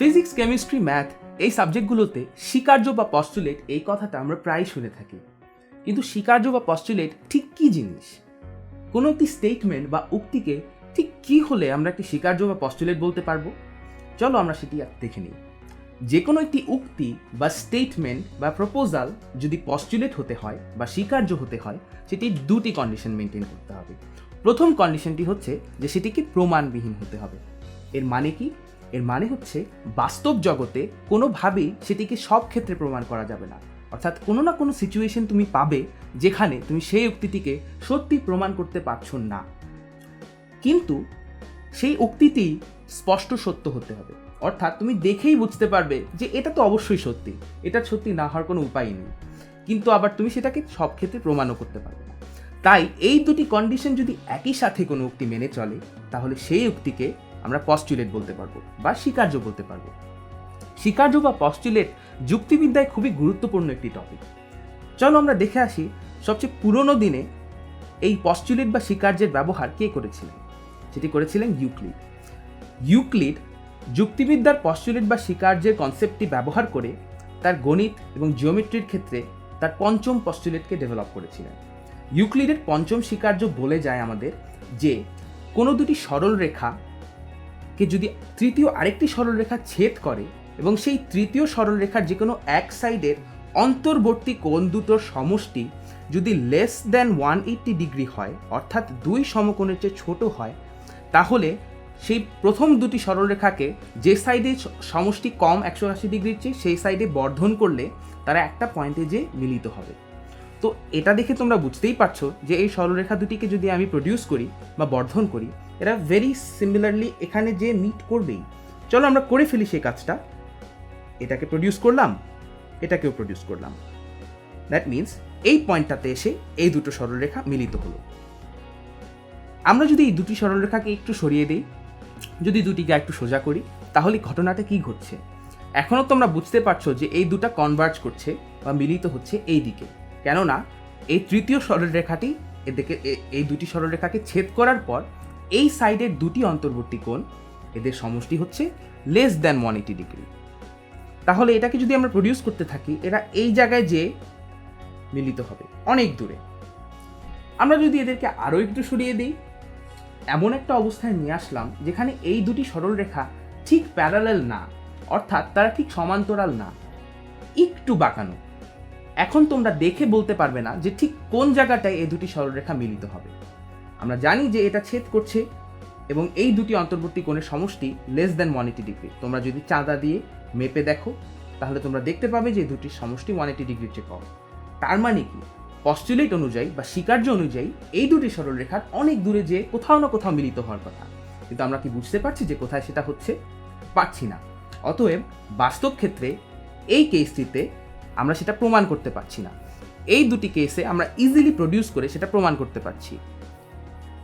Physics chemistry math এই সাবজেক্টগুলোতে স্বীকার্য বা postulate এই কথাটা আমরা প্রায় শুনে থাকি। কিন্তু স্বীকার্য বা পস্টুলেট ঠিক কী জিনিস? কোনো একটি স্টেটমেন্ট বা উক্তিকে ঠিক কী হলে আমরা একটি স্বীকার্য বা পস্টুলেট বলতে পারব? চলো আমরা সেটি দেখে নিই। যে কোনো একটি উক্তি বা স্টেটমেন্ট বা প্রপোজাল যদি পস্টুলেট হতে হয় বা স্বীকার্য হতে হয়, সেটি দুটি কন্ডিশন মেনটেন করতে হবে। প্রথম কন্ডিশনটি হচ্ছে যে সেটিকে প্রমাণবিহীন হতে হবে। এর মানে কি? এর মানে হচ্ছে বাস্তব জগতে কোনোভাবেই সেটিকে সব ক্ষেত্রে প্রমাণ করা যাবে না। অর্থাৎ কোনো না কোনো সিচুয়েশন তুমি পাবে যেখানে তুমি সেই উক্তিটিকে সত্যি প্রমাণ করতে পারছ না। কিন্তু সেই উক্তিটি স্পষ্ট সত্য হতে হবে। অর্থাৎ তুমি দেখেই বুঝতে পারবে যে এটা তো অবশ্যই সত্যি, এটা সত্যি না হওয়ার কোনো উপায় নেই। কিন্তু আবার তুমি সেটাকে সব ক্ষেত্রে প্রমাণও করতে পারবে তাই এই দুটি কন্ডিশন যদি একই সাথে কোনো উক্তি মেনে চলে, তাহলে সেই উক্তিকে আমরা পস্টুলেট বলতে পারব বা স্বীকার্য বলতে পারব। স্বীকার্য বা পস্টুলেট যুক্তিবিদ্যায় খুবই গুরুত্বপূর্ণ একটি টপিক চলো আমরা দেখে আসি সবচেয়ে পুরনো দিনে এই পস্টুলেট বা স্বীকার্যের ব্যবহার কে করেছিলেন? সেটি করেছিলেন ইউক্লিড। ইউক্লিড যুক্তিবিদ্যার পস্টুলেট বা স্বীকার্যের কনসেপ্টটি ব্যবহার করে তার গণিত এবং জিওমেট্রির ক্ষেত্রে তার পঞ্চম পস্টুলেটকে ডেভেলপ করেছিলেন। ইউক্লিডের পঞ্চম স্বীকার্য বলে যায় আমাদের যে কোনো দুটি সরল রেখাকে যদি তৃতীয় আরেকটি সরল রেখা ছেদ করে এবং সেই তৃতীয় সরল রেখার যে কোনো এক সাইডের অন্তর্বর্তী কোণ দুটোর সমষ্টি যদি less than one eighty degree হয়, অর্থাৎ দুই সমকোণের চেয়ে ছোট হয়, তাহলে সেই প্রথম দুটি সরলরেখাকে যে সাইডে সমষ্টি কম একশো আশি ডিগ্রির চেয়ে সেই সাইডে বর্ধন করলে তারা একটা পয়েন্টে যে মিলিত হবে। তো এটা দেখে তোমরা বুঝতেই পারছ যে এই সরলরেখা দুটিকে যদি আমি প্রডিউস করি বা বর্ধন করি এরা ভেরি সিমিলারলি এখানে যে মিট করবেই। চলো আমরা করে ফেলি সেই কাজটা। এটাকে প্রডিউস করলাম, এটাকেও প্রডিউস করলাম। দ্যাট মিন্স এই পয়েন্টটাতে এসে এই দুটো সরলরেখা মিলিত হলো। আমরা যদি এই দুটি সরলরেখাকে একটু সরিয়ে দিই, যদি দুটিকে একটু সোজা করি, তাহলে ঘটনাটা কি ঘটছে? এখনও তোমরা বুঝতে পারছ যে এই দুটা কনভার্জ করছে বা মিলিত হচ্ছে এই দিকে। কেননা, এই তৃতীয় সরলরেখাটি এদিকে এই দুটি সরলরেখাকে ছেদ করার পর এই সাইডের দুটি অন্তর্বর্তী কোণ, এদের সমষ্টি হচ্ছে less than one eighty degree তাহলে এটাকে যদি আমরা প্রডিউস করতে থাকি, এরা এই জায়গায় যে মিলিত হবে, অনেক দূরে। আমরা যদি এদেরকে আরও একটু সরিয়ে দিই, এমন একটা অবস্থায় নিয়ে আসলাম, যেখানে এই দুটি সরল রেখা ঠিক প্যারালাল না, অর্থাৎ তারা ঠিক সমান্তরাল না, একটু বাঁকানো। এখন তোমরা দেখে বলতে পারবে না যে ঠিক কোন জায়গাটায় এই দুটি সরলরেখা মিলিত হবে। আমরা জানি যে এটা ছেদ করছে এবং এই দুটি অন্তর্বর্তী কোণের সমষ্টি less than one eighty degree তোমরা যদি চাঁদা দিয়ে মেপে দেখো, তাহলে তোমরা দেখতে পাবে যে দুটির সমষ্টি ওয়ান এইটি ডিগ্রির চেয়ে কম। তার মানে কি? পস্টুলেট অনুযায়ী বা স্বীকার্য অনুযায়ী এই দুটি সরলরেখার অনেক দূরে যে কোথাও না কোথাও মিলিত হওয়ার কথা। কিন্তু আমরা কি বুঝতে পারছি যে কোথায় সেটা হচ্ছে? পারছি না। অতএব বাস্তব ক্ষেত্রে এই কেসটিতে আমরা সেটা প্রমাণ করতে পারছি না। এই দুটি কেসে আমরা ইজিলি প্রডিউস করে সেটা প্রমাণ করতে পারছি।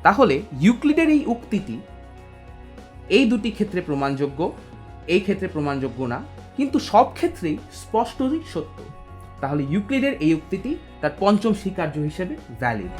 তাহলে ইউক্লিডের এই উক্তিটি, এই দুটি ক্ষেত্রে প্রমাণযোগ্য, এই ক্ষেত্রে প্রমাণযোগ্য না, কিন্তু সব ক্ষেত্রেই স্পষ্টই সত্য। তাহলে ইউক্লিডের এই উক্তিটি তার পঞ্চম স্বীকার্য হিসেবে ভ্যালিড